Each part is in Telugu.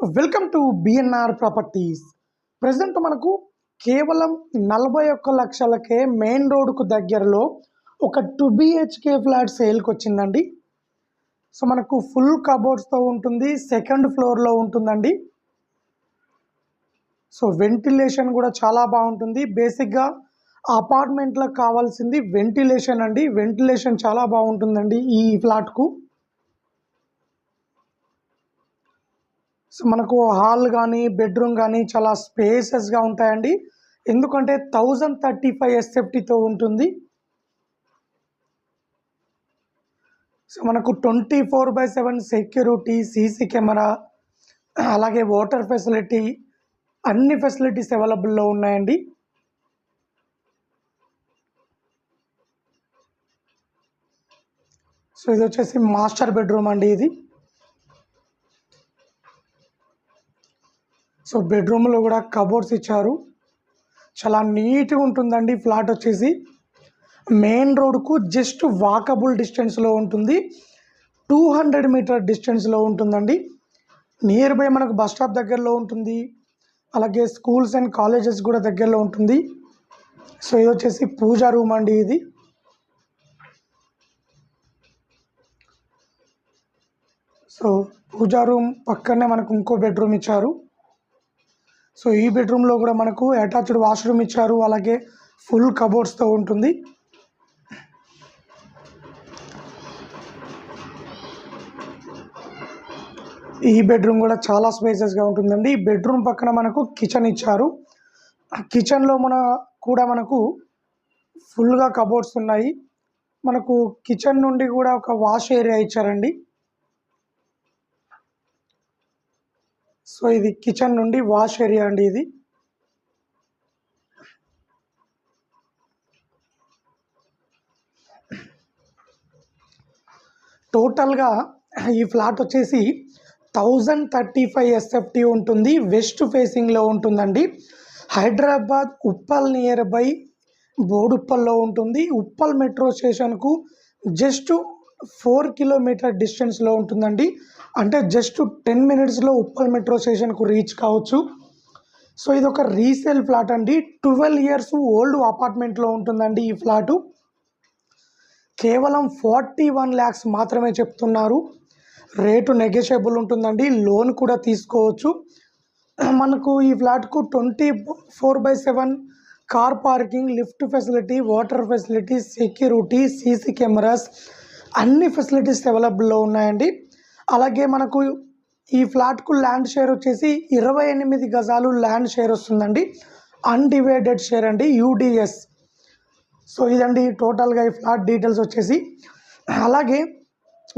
Welcome to BNR properties present మనకు కేవలం నలభై ఒక్క లక్షలకే మెయిన్ రోడ్కు దగ్గరలో ఒక టూ బిహెచ్కే ఫ్లాట్ సేల్కి వచ్చిందండి. సో మనకు ఫుల్ కబోర్డ్స్తో ఉంటుంది సెకండ్ ఫ్లోర్లో ఉంటుందండి. సో వెంటిలేషన్ కూడా చాలా బాగుంటుంది. బేసిక్గా అపార్ట్మెంట్లకు కావాల్సింది వెంటిలేషన్ అండి. వెంటిలేషన్ చాలా బాగుంటుందండి ఈ ఫ్లాట్కు మనకు హాల్ కానీ బెడ్రూమ్ కానీ చాలా స్పేసెస్గా ఉంటాయండి. ఎందుకంటే థౌజండ్ థర్టీ ఫైవ్ ఎస్ఎఫ్టీతో ఉంటుంది. సో మనకు twenty four by seven security CC camera అలాగే వాటర్ ఫెసిలిటీ అన్ని ఫెసిలిటీస్ అవైలబుల్లో ఉన్నాయండి. సో ఇది వచ్చేసి మాస్టర్ బెడ్రూమ్ అండి ఇది. సో బెడ్రూమ్లో కూడా కబోర్డ్స్ ఇచ్చారు. చాలా నీట్గా ఉంటుందండి ఫ్లాట్ వచ్చేసి. మెయిన్ రోడ్కు జస్ట్ వాకబుల్ డిస్టెన్స్లో ఉంటుంది. టూ హండ్రెడ్ మీటర్ డిస్టెన్స్లో ఉంటుందండి. నియర్ బై మనకు బస్ స్టాప్ దగ్గరలో ఉంటుంది. అలాగే స్కూల్స్ అండ్ కాలేజెస్ కూడా దగ్గరలో ఉంటుంది. సో ఇది వచ్చేసి పూజా రూమ్ అండి ఇది. సో పూజా రూమ్ పక్కనే మనకు ఇంకో బెడ్రూమ్ ఇచ్చారు. సో ఈ బెడ్రూమ్లో కూడా మనకు అటాచ్డ్ వాష్రూమ్ ఇచ్చారు. అలాగే ఫుల్ కబోర్డ్స్తో ఉంటుంది. ఈ బెడ్రూమ్ కూడా చాలా స్పేసెస్గా ఉంటుందండి. ఈ బెడ్రూమ్ పక్కన మనకు కిచెన్ ఇచ్చారు. కిచెన్లో మన కూడా మనకు ఫుల్గా కబోర్డ్స్ ఉన్నాయి. మనకు కిచెన్ నుండి కూడా ఒక వాష్ ఏరియా ఇచ్చారండి. సో ఇది కిచెన్ నుండి వాష్ ఏరియా అండి ఇది. టోటల్గా ఈ ఫ్లాట్ వచ్చేసి థౌజండ్ థర్టీ ఫైవ్ ఎస్ఎఫ్టీ ఉంటుంది. వెస్ట్ ఫేసింగ్లో ఉంటుందండి. హైదరాబాద్ ఉప్పల్ నియర్ బై బోడుప్పల్లో ఉంటుంది. ఉప్పల్ మెట్రో స్టేషన్కు జస్ట్ ఫోర్ కిలోమీటర్ డిస్టెన్స్లో ఉంటుందండి. అంటే జస్ట్ టెన్ మినిట్స్లో ఉప్పల్ మెట్రో స్టేషన్కు రీచ్ కావచ్చు. సో ఇది ఒక రీసేల్ ఫ్లాట్ అండి. ట్వెల్వ్ ఇయర్స్ ఓల్డ్ అపార్ట్మెంట్లో ఉంటుందండి ఈ ఫ్లాటు కేవలం ఫార్టీ వన్ ల్యాక్స్ మాత్రమే చెప్తున్నారు. రేటు నెగోషియబుల్ ఉంటుందండి. లోన్ కూడా తీసుకోవచ్చు. మనకు ఈ ఫ్లాట్కు twenty four by seven car parking lift facility water facility security CC cameras అన్ని ఫెసిలిటీస్ అవైలబుల్లో ఉన్నాయండి. అలాగే మనకు ఈ ఫ్లాట్కు ల్యాండ్ షేర్ వచ్చేసి ఇరవై ఎనిమిది గజాలు ల్యాండ్ షేర్ వస్తుందండి. అన్డివైడెడ్ షేర్ అండి యూడిఎస్ సో ఇదండి టోటల్గా ఈ ఫ్లాట్ డీటెయిల్స్ వచ్చేసి. అలాగే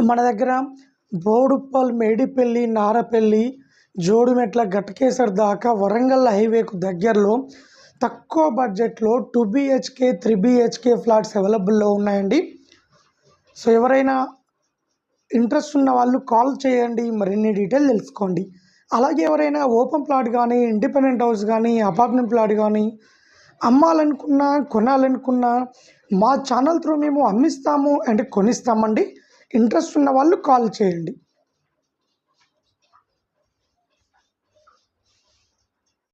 మన దగ్గర బోడుప్పల్ మేడిపల్లి నారపల్లి జోడుమెట్ల గట్కేసర్ దాకా వరంగల్ హైవేకు దగ్గరలో తక్కువ బడ్జెట్లో two BHK three BHK flats అవైలబుల్లో ఉన్నాయండి. సో ఎవరైనా ఇంట్రెస్ట్ ఉన్న వాళ్ళు కాల్ చేయండి మరిన్ని డీటెయిల్ తెలుసుకోండి. అలాగే ఎవరైనా ఓపెన్ ప్లాట్ కానీ ఇండిపెండెంట్ హౌస్ కానీ అపార్ట్మెంట్ ప్లాట్ కానీ అమ్మాలనుకున్నా కొనాలనుకున్నా మా ఛానల్ త్రూ మేము అమ్మిస్తాము అంటే కొనిస్తామండి. ఇంట్రెస్ట్ ఉన్న వాళ్ళు కాల్ చేయండి.